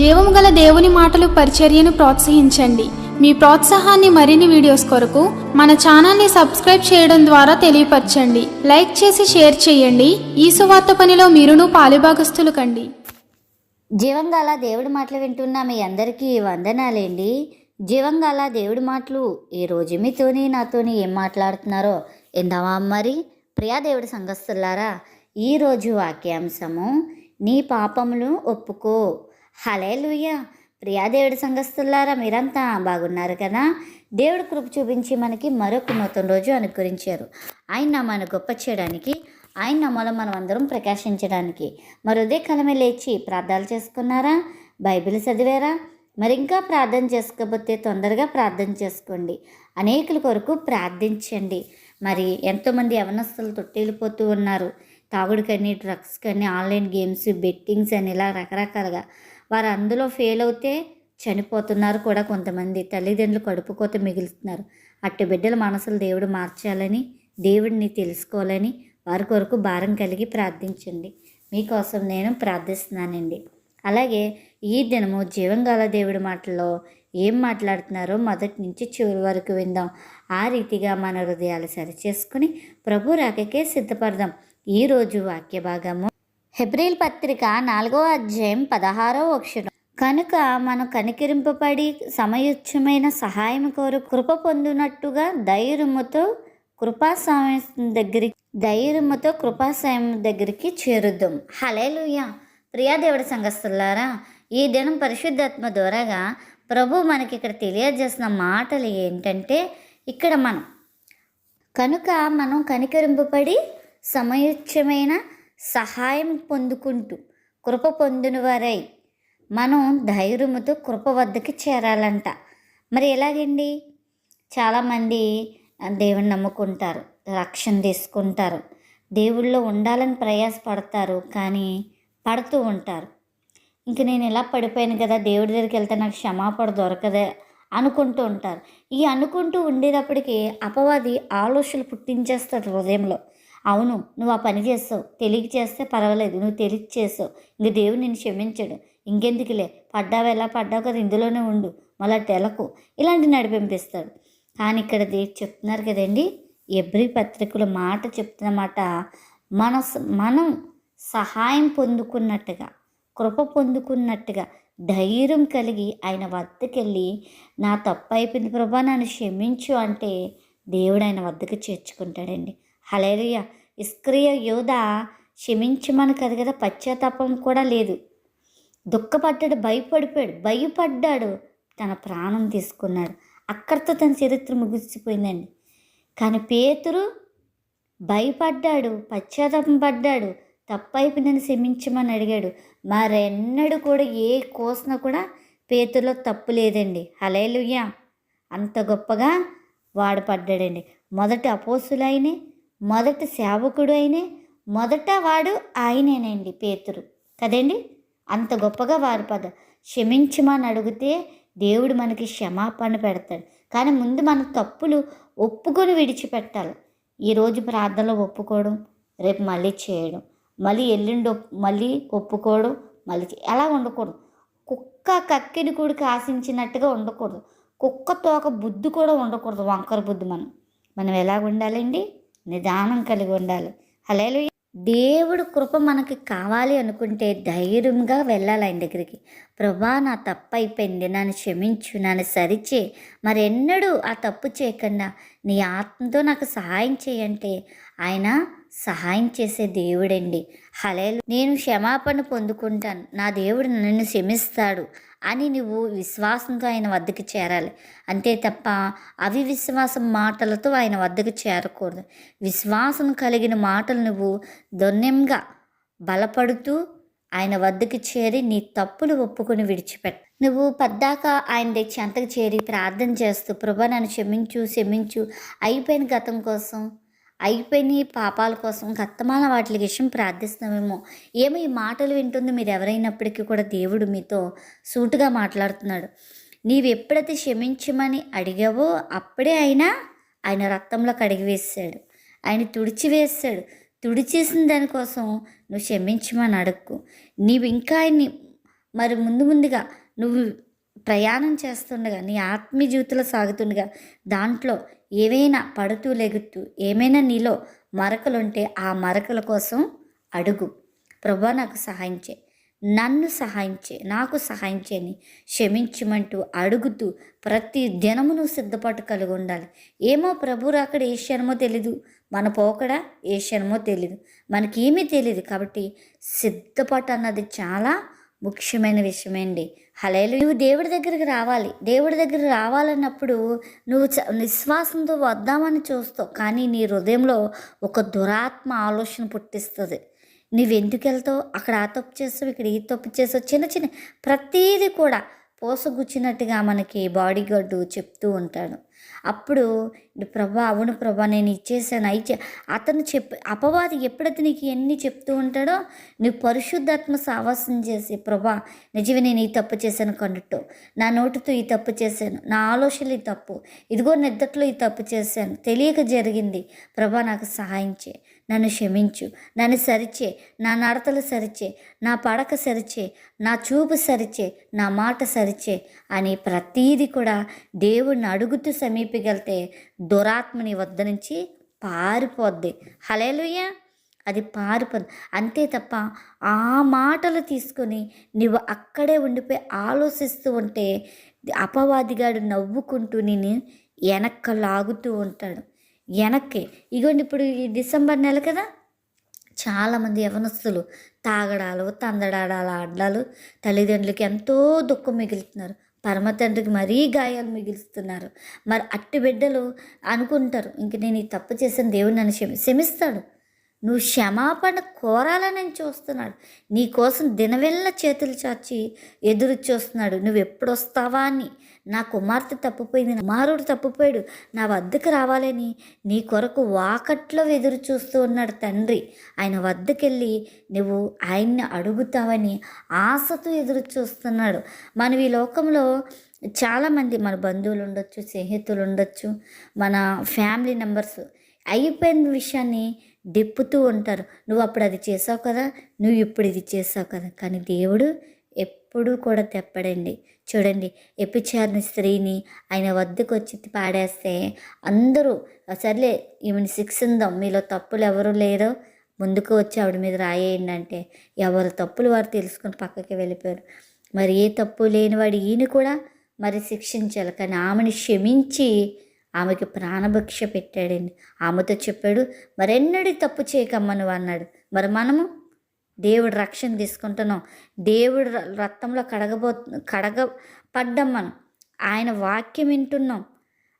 జీవము గల దేవుని మాటలు పరిచర్యను ప్రోత్సహించండి. మీ ప్రోత్సాహాన్ని మరిన్ని వీడియోస్ కొరకు మన ఛానల్ని సబ్స్క్రైబ్ చేయడం ద్వారా తెలియపరచండి. లైక్ చేసి షేర్ చేయండి. ఈ సువార్త పనిలో మీరును పాలుభాగస్తులు కండి. జీవంగాల దేవుడి మాటలు వింటున్న మీ అందరికీ వందనాలేండి. జీవంగాల దేవుడి మాటలు ఈ రోజు మీతోని నాతోని ఏం మాట్లాడుతున్నారో ఎందామా మరి? ప్రియా దేవుడి సంఘస్థులారా ఈరోజు వాక్యాంశము నీ పాపములు ఒప్పుకో. హలే ప్రియా ప్రియాదేవుడి సంఘస్థులారా మీరంతా బాగున్నారు కదా? దేవుడి కృప చూపించి మనకి మరొక నూతన రోజు అనుకరించారు ఆయన నామాన్ని గొప్ప చేయడానికి ఆయన నామాలో మనం అందరం ప్రకాశించడానికి. మరి ఉదయ లేచి ప్రార్థనలు చేసుకున్నారా? బైబిల్ చదివారా? మరి ఇంకా ప్రార్థన చేసుకోకపోతే తొందరగా ప్రార్థన చేసుకోండి. అనేకుల కొరకు ప్రార్థించండి. మరి ఎంతోమంది యవనస్తులు తొట్టెళ్ళిపోతూ ఉన్నారు. తాగుడు కానీ డ్రగ్స్ కానీ ఆన్లైన్ గేమ్స్ బెట్టింగ్స్ అని ఇలా రకరకాలుగా వారు అందులో ఫెయిల్ అవుతే చనిపోతున్నారు కూడా కొంతమంది. తల్లిదండ్రులు కడుపుకోత మిగులుతున్నారు. అట్టి బిడ్డల మనసులు దేవుడు మార్చాలని దేవుడిని తెలుసుకోవాలని వారి కొరకు భారం కలిగి ప్రార్థించండి. మీకోసం నేను ప్రార్థిస్తున్నానండి. అలాగే ఈ దినము జీవంగాల దేవుడి మాటల్లో ఏం మాట్లాడుతున్నారో మొదటి నుంచి చివరి వరకు విందాం. ఆ రీతిగా మన హృదయాలు సరిచేసుకుని ప్రభు రాకకే సిద్ధపడదాం. ఈరోజు వాక్య భాగము హెబ్రిల్ పత్రిక నాలుగో అధ్యాయం పదహారో అక్షరం కనుక మనం కనికిరింపబడి సమయుచ్చమైన సహాయం కోరు కృప పొందినట్టుగా ధైర్యముతో కృపాస్వామి దగ్గరికి ధైర్యముతో కృపాసాయం దగ్గరికి చేరుద్దాం హలేలుయ ప్రియాదేవుడి సంఘస్థులారా ఈ దినం పరిశుద్ధాత్మ ద్వారాగా ప్రభు మనకి ఇక్కడ తెలియజేసిన మాటలు ఏంటంటే ఇక్కడ మనం కనుక మనం కనికరింపబడి సమయోచ్యమైన సహాయం పొందుకుంటూ కృప పొందిన వారై మనం ధైర్యముతో కృప వద్దకి చేరాలంట. మరి ఎలాగండి? చాలామంది దేవుని నమ్ముకుంటారు రక్షణ తీసుకుంటారు దేవుళ్ళో ఉండాలని ప్రయాసపడతారు కానీ పడుతూ ఉంటారు. ఇంక నేను ఇలా పడిపోయాను కదా దేవుడి దగ్గరికి వెళ్తే నాకు క్షమాపణ దొరకదే అనుకుంటూ ఉంటారు. ఈ అనుకుంటూ ఉండేటప్పటికి అపవాది ఆలోచనలు పుట్టించేస్తాడు హృదయంలో. అవును నువ్వు ఆ పని చేస్తావు. తెలియక చేస్తే పర్వాలేదు. నువ్వు తెలియక చేస్తావు. ఇంక దేవుడు నిన్ను క్షమించాడు. ఇంకెందుకులే? పడ్డావు ఎలా పడ్డావు కదా ఇందులోనే ఉండు. మళ్ళా తెలకు ఇలాంటి నడిపింపిస్తాడు కానీ ఇక్కడ చెప్తున్నారు కదండి ఎబ్రి పత్రికల మాట చెప్తున్నమాట మన మనం సహాయం పొందుకున్నట్టుగా కృప పొందుకున్నట్టుగా ధైర్యం కలిగి ఆయన వద్దకెళ్ళి నా తప్పు అయిపోయింది ప్రభా నన్ను క్షమించు అంటే దేవుడు ఆయన వద్దకు చేర్చుకుంటాడండి. హలేరియ ఇస్క్రియ యోధ క్షమించమని కదా కదా పశ్చాత్తాపం కూడా లేదు. దుఃఖపడ్డాడు భయపడిపోయాడు. భయపడ్డాడు తన ప్రాణం తీసుకున్నాడు. అక్కడితో తన చరిత్ర ముగిసిపోయిందండి. కానీ పేతురు భయపడ్డాడు పశ్చాత్తాపం పడ్డాడు తప్పైపోయిందని క్షమించమని అడిగాడు. మరెన్నడు కూడా ఏ కోసిన కూడా పేతులో తప్పు లేదండి. హలేలుయ్యా అంత గొప్పగా వాడు పడ్డాడండి మొదటి అపోసులైనే మొదటి సేవకుడు అయినే మొదట వాడు ఆయనేనండి పేతురు. కదండి? అంత గొప్పగా వారు పద క్షమించమని అడిగితే దేవుడు మనకి క్షమాపణ పెడతాడు. కానీ ముందు మన తప్పులు ఒప్పుకొని విడిచిపెట్టాలి. ఈరోజు ప్రార్థనలో ఒప్పుకోవడం రేపు మళ్ళీ చేయడం మళ్ళీ ఎల్లుండి మళ్ళీ ఒప్పుకోవడం మళ్ళీ ఎలా ఉండకూడదు. కుక్క కక్కిని కూడికి ఆశించినట్టుగా ఉండకూడదు. కుక్క తోక బుద్ధి కూడా ఉండకూడదు వంకర బుద్ధి మనం. మనం ఎలా ఉండాలండి నిదానం కలిగి ఉండాలి. అలెలు దేవుడు కృప మనకి కావాలి అనుకుంటే ధైర్యంగా వెళ్ళాలి ఆయన దగ్గరికి. ప్రభా నా తప్పు అయిపోయింది. నన్ను క్షమించు నన్ను సరిచే. మరెన్నడూ ఆ తప్పు చేయకుండా నీ ఆత్మతో నాకు సహాయం చేయంటే ఆయన సహాయం చేసే దేవుడండి. హలేలు నేను క్షమాపణ పొందుకుంటాను. నా దేవుడు నన్ను క్షమిస్తాడు అని నువ్వు విశ్వాసంతో ఆయన వద్దకు చేరాలి. అంతే తప్ప అవి విశ్వాసం మాటలతో ఆయన వద్దకు చేరకూడదు. విశ్వాసం కలిగిన మాటలు నువ్వు దొన్నెంగా బలపడుతూ ఆయన వద్దకు చేరి నీ తప్పులు ఒప్పుకొని విడిచిపెట్టు. నువ్వు పద్దాక ఆయన దగ్గర చెంతకు చేరి ప్రార్థన చేస్తూ ప్రభా నన్ను క్షమించు క్షమించు. అయిపోయిన గతం కోసం అయిపోయిన పాపాల కోసం గతమాన వాటి విషయం ప్రార్థిస్తున్నామేమో ఏమో ఈ మాటలు వింటుంది మీరు ఎవరైనప్పటికీ కూడా దేవుడు మీతో సూటుగా మాట్లాడుతున్నాడు. నీవు ఎప్పుడైతే క్షమించమని అడిగావో అప్పుడే ఆయన ఆయన రక్తంలో కడిగి వేసాడు ఆయన తుడిచివేస్తాడు తుడిచేసిన దానికోసం నువ్వు క్షమించమని అడక్కు. నీవు ఇంకా ఆయన్ని మరి ముందు ముందుగా నువ్వు ప్రయాణం చేస్తుండగా నీ ఆత్మీయ జీవితంలో సాగుతుండగా దాంట్లో ఏవైనా పడుతూ లెగుతూ ఏమైనా నీలో మరకలుంటే ఆ మరకల కోసం అడుగు. ప్రభా నాకు సహాయం చే నన్ను సహాయం చే నాకు సహాయం చేయని క్షమించమంటూ అడుగుతూ ప్రతి దినము నువ్వు సిద్ధపాటు కలిగి ఉండాలి. ఏమో ప్రభు అక్కడ ఏ క్షణమో తెలీదు. మన పోకడ ఏ క్షణమో తెలీదు. మనకేమీ తెలియదు కాబట్టి సిద్ధపాటు అన్నది చాలా ముఖ్యమైన విషయమేండి. హలేలు నువ్వు దేవుడి దగ్గరికి రావాలి. దేవుడి దగ్గర రావాలన్నప్పుడు నువ్వు చ నిశ్వాసంతో వద్దామని చూస్తావు. కానీ నీ హృదయంలో ఒక దురాత్మ ఆలోచన పుట్టిస్తుంది. నువ్వెందుకు వెళ్తావు? అక్కడ ఆ తప్పు చేస్తావు ఇక్కడ ఈ తప్పు చేస్తావు. చిన్న చిన్న ప్రతీది కూడా పోసగుచ్చినట్టుగా మనకి బాడీ గార్డు చెప్తూ ఉంటాడు. అప్పుడు ప్రభా అవును ప్రభా నేను ఇచ్చేసాను ఇచ్చే అతను చెప్ అపవాది ఎప్పుడైతే నీకు ఎన్ని చెప్తూ ఉంటాడో నువ్వు పరిశుద్ధాత్మ సావాసం చేసి ప్రభా నిజమే నేను ఈ తప్పు చేశాను కన్నట్టు నా నోటితో ఈ తప్పు చేశాను. నా ఆలోచనలు ఈ తప్పు. ఇదిగో నిద్దట్లో ఈ తప్పు చేశాను. తెలియక జరిగింది. ప్రభా నాకు సహాయించే నన్ను క్షమించు. నన్ను సరిచే నా నడతలు సరిచే నా పడక సరిచే నా చూపు సరిచే నా మాట సరిచే అని ప్రతీది కూడా దేవుణ్ణి అడుగుతూ సమీపగలితే దురాత్మని వద్ద నుంచి పారిపోద్ది. హలేలుయ్య అది పారిపోదు. అంతే తప్ప ఆ మాటలు తీసుకొని నువ్వు అక్కడే ఉండిపోయి ఆలోచిస్తూ ఉంటే అపవాదిగాడు నవ్వుకుంటూ నేను వెనక్క లాగుతూ ఉంటాడు. వెనక్కి. ఇగోండి ఇప్పుడు ఈ డిసెంబర్ నెల కదా? చాలామంది యవనస్తులు తాగడాలు తందడాడాలు ఆడడాలు తల్లిదండ్రులకి ఎంతో దుఃఖం మిగులుతున్నారు. పరమ తండ్రికి మరీ గాయాలు మిగులుస్తున్నారు. మరి అట్టి బిడ్డలు అనుకుంటారు ఇంక నేను ఈ తప్పు చేసిన దేవుడు నన్ను క్షమి క్షమిస్తాడు. నువ్వు క్షమాపణ కోరాలని చూస్తున్నాడు. నీ కోసం దినవెల్ల చేతులు చాచి ఎదురు చూస్తున్నాడు. నువ్వు ఎప్పుడు వస్తావా అని. నా కుమార్తె తప్పిపోయింది. కుమారుడు తప్పిపోయాడు. నా వద్దకు రావాలని నీ కొరకు వాకట్లో ఎదురు చూస్తూ ఉన్నాడు తండ్రి. ఆయన వద్దకెళ్ళి నువ్వు ఆయన్ని అడుగుతావని ఆశతో ఎదురు చూస్తున్నాడు. మనం ఈ లోకంలో చాలామంది మన బంధువులు ఉండొచ్చు స్నేహితులు ఉండొచ్చు మన ఫ్యామిలీ మెంబర్స్ అయిపోయిన విషయాన్ని దిప్పుతూ ఉంటారు. నువ్వు అప్పుడు అది చేసావు కదా నువ్వు ఇప్పుడు ఇది చేసావు కదా. కానీ దేవుడు ఎప్పుడూ కూడా తెప్పడండి. చూడండి ఎపిచారిన స్త్రీని ఆయన వద్దకు వచ్చి పాడేస్తే అందరూ సర్లే ఈమెను శిక్షిందాం మీలో తప్పులు ఎవరు లేరో ముందుకు వచ్చి ఆవిడ మీద రాయేయండి అంటే ఎవరు తప్పులు వారు తెలుసుకొని పక్కకి వెళ్ళిపోయారు. మరి ఏ తప్పు లేనివాడు ఈయన కూడా మరి శిక్షించాలి. కానీ ఆమెను క్షమించి ఆమెకి ప్రాణభిక్ష పెట్టాడండి. ఆమెతో చెప్పాడు మరెన్నడూ తప్పు చేయకమ్మను నువ్వు అన్నాడు. మరి మనము? దేవుడు రక్షణ తీసుకుంటున్నాం. దేవుడు ర- రక్తంలో కడగబో కడగపడ్డాం మనం. ఆయన వాక్యం వింటున్నాం.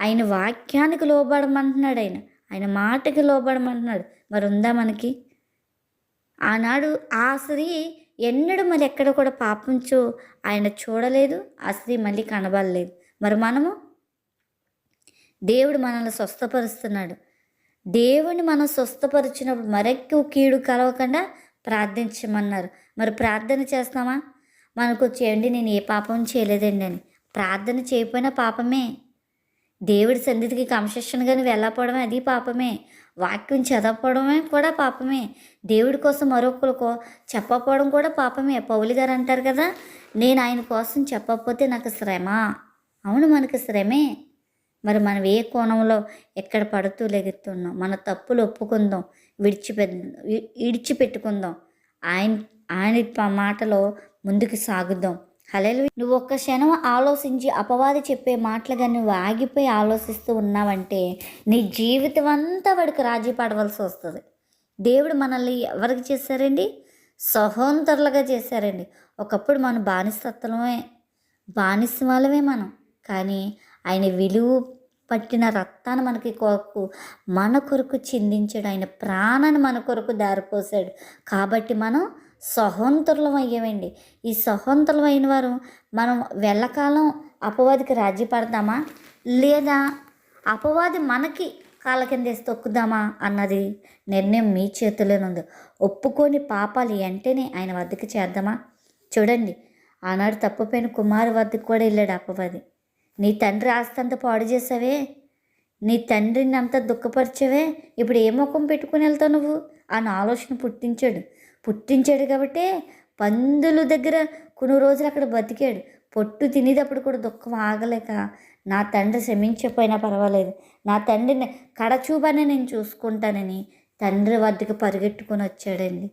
ఆయన వాక్యానికి లోబడమంటున్నాడు ఆయన. ఆయన మాటకి లోబడమంటున్నాడు. మరి ఉందా మనకి? ఆనాడు ఆ స్త్రీ ఎన్నడూ మరి ఎక్కడ కూడా పాపంచో ఆయన చూడలేదు. ఆ స్త్రీ మళ్ళీ కనబడలేదు. మరి మనము? దేవుడు మనల్ని స్వస్థపరుస్తున్నాడు. దేవుని మనం స్వస్థపరిచినప్పుడు మరెక్కువ కీడు కలవకుండా ప్రార్థించమన్నారు. మరి ప్రార్థన చేస్తామా మనకు వచ్చేయండి నేను ఏ పాపం చేయలేదండి అని. ప్రార్థన చేయకపోయినా పాపమే. దేవుడి సన్నిధికి కన్సెషన్గా నువ్వు వెళ్ళకపోవడమే అది పాపమే. వాక్యం చదవకపోవడమే కూడా పాపమే. దేవుడి కోసం మరొకరికో చెప్పకపోవడం కూడా పాపమే. పౌలి గారు అంటారు కదా నేను ఆయన కోసం చెప్పకపోతే నాకు శ్రమ. అవును మనకు శ్రమే. మరి మనం ఏ కోణంలో ఎక్కడ పడుతూ లెగుతున్నాం? మన తప్పులు ఒప్పుకుందాం విడిచిపె వి- విడిచిపెట్టుకుందాం. ఆయన ఆయన మాటలో ముందుకు సాగుదాం. హలేలు నువ్వు ఒక్క క్షణం ఆలోచించి అపవాది చెప్పే మాటలుగా నువ్వు ఆగిపోయి ఆలోచిస్తూ ఉన్నావంటే నీ జీవితం అంతా వాడికి రాజీ పడవలసి వస్తుంది. దేవుడు మనల్ని ఎవరికి చేశారండి? సహోంతరులుగా చేశారండి. ఒకప్పుడు మన బానిసత్వమే బానిస వాళ్ళమే మనం. కానీ ఆయన విలువ పట్టిన రక్తాన్ని మనకి కొరకు మన కొరకు చిందించాడు. ఆయన ప్రాణాన్ని మన కొరకు దారిపోసాడు కాబట్టి మనం సహోంతరులం అయ్యామండి. ఈ సహోంతరులం అయిన వారు మనం వెళ్ళకాలం అపవాదికి రాజీ పడదామా లేదా అపవాది మనకి కాళ్ళ కింద తొక్కుదామా? అన్నది నిర్ణయం మీ చేతిలోనే ఉంది. ఒప్పుకొని పాపాలు వెంటనే ఆయన వద్దకు చేద్దామా చూడండి. ఆనాడు తప్పపోయిన కుమారు వద్దకు కూడా వెళ్ళాడు అపవాది. నీ తండ్రి ఆస్తి పాడు చేసావే? నీ తండ్రిని అంత దుఃఖపరిచావే? ఇప్పుడు ఏ ముఖం పెట్టుకుని వెళ్తావు నువ్వు? అని ఆలోచన పుట్టించాడు. పుట్టించాడు కాబట్టి పందుల దగ్గర కొన్ని రోజులు అక్కడ బతికాడు. పొట్టు తినేటప్పుడు కూడా దుఃఖం ఆగలేక నా తండ్రి శ్రమించకపోయినా పర్వాలేదు. నా తండ్రిని కడచూపనే నేను చూసుకుంటానని తండ్రి వద్దకు పరిగెట్టుకొని వచ్చాడండి.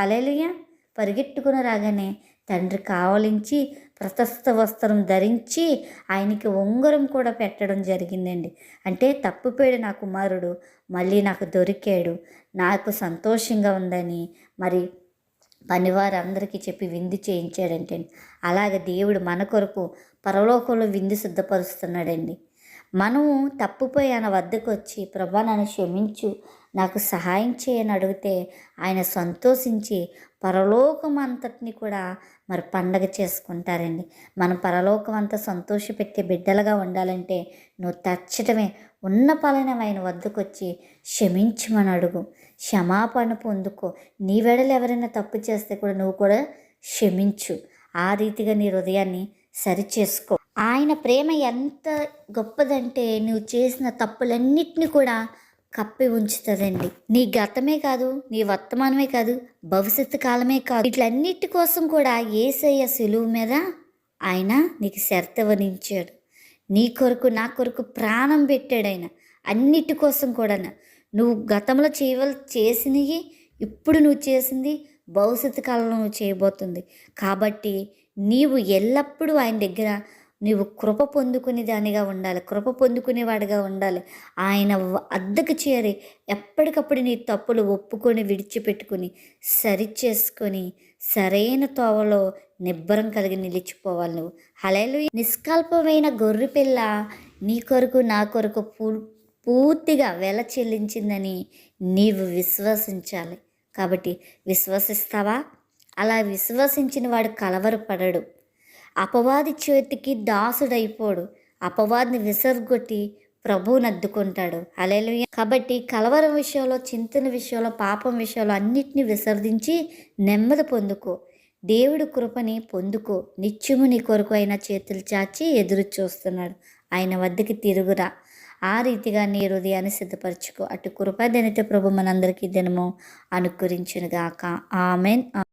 హలేలుయ్య పరిగెట్టుకుని రాగానే తండ్రి కావలించి ప్రశస్త వస్త్రం ధరించి ఆయనకి ఉంగరం కూడా పెట్టడం జరిగిందండి. అంటే తప్పిపోయాడు నా కుమారుడు మళ్ళీ నాకు దొరికాడు నాకు సంతోషంగా ఉందని మరి పనివారందరికీ చెప్పి విందు చేయించాడంటే అలాగే దేవుడు మన కొరకు పరలోకంలో విందు సిద్ధపరుస్తున్నాడండి. మనము తప్పుపోయి ఆయన వద్దకు వచ్చి ప్రభా నన్ను క్షమించు. నాకు సహాయం చేయని అడిగితే ఆయన సంతోషించి పరలోకం అంతటిని కూడా మరి పండగ చేసుకుంటారండి. మన పరలోకం అంతా సంతోషపెట్టే బిడ్డలుగా ఉండాలంటే నువ్వు తచ్చటమే ఉన్న పలన ఆయన వద్దకు వచ్చి క్షమించమని అడుగు. క్షమాపణ పొందుకో. నీ వెడలు ఎవరైనా తప్పు చేస్తే కూడా నువ్వు కూడా క్షమించు. ఆ రీతిగా నీ హృదయాన్ని సరిచేసుకో. ఆయన ప్రేమ ఎంత గొప్పదంటే నువ్వు చేసిన తప్పులన్నిటిని కూడా కప్పి ఉంచుతుందండి. నీ గతమే కాదు నీ వర్తమానమే కాదు భవిష్యత్తు కాలమే కాదు వీటిలన్నిటి కోసం కూడా ఏసయ్య సులువు మీద ఆయన నీకు శర్తవనించాడు నీ కొరకు నా కొరకు ప్రాణం పెట్టాడు ఆయన. అన్నిటి కోసం కూడా నువ్వు గతంలో చేయవల చేసినవి ఇప్పుడు నువ్వు చేసింది భవిష్యత్తు కాలంలో నువ్వు చేయబోతుంది. కాబట్టి నీవు ఎల్లప్పుడూ ఆయన దగ్గర నీవు కృప పొందుకునే దానిగా ఉండాలి కృప పొందుకునేవాడిగా ఉండాలి. ఆయన అద్దకు చేరి ఎప్పటికప్పుడు నీ తప్పులు ఒప్పుకొని విడిచిపెట్టుకుని సరిచేసుకొని సరైన తోవలో నిబ్బరం కలిగి నిలిచిపోవాలి నువ్వు. హలేలు నిష్కల్పమైన గొర్రె పిల్ల నీ కొరకు నా కొరకు పూ పూర్తిగా వెల చెల్లించిందని నీవు విశ్వసించాలి. కాబట్టి విశ్వసిస్తావా? అలా విశ్వసించిన వాడు కలవరపడడు. అపవాది చేతికి దాసుడైపోడు. అపవాదిని విసర్గొట్టి ప్రభువుని అద్దుకుంటాడు అలెలు కాబట్టి కలవరం విషయంలో చింతన విషయంలో పాపం విషయంలో అన్నిటిని విసర్జించి నెమ్మది పొందుకో. దేవుడి కృపని పొందుకో. నిత్యము నీ కొరకు అయిన చేతులు చాచి ఎదురు చూస్తున్నాడు. ఆయన వద్దకి తిరుగురా. ఆ రీతిగా నీ హృదయాన్ని సిద్ధపరచుకో. అటు కృప దినత ప్రభు మనందరికీ దినము అనుకరించునుగాక. ఆమెన్.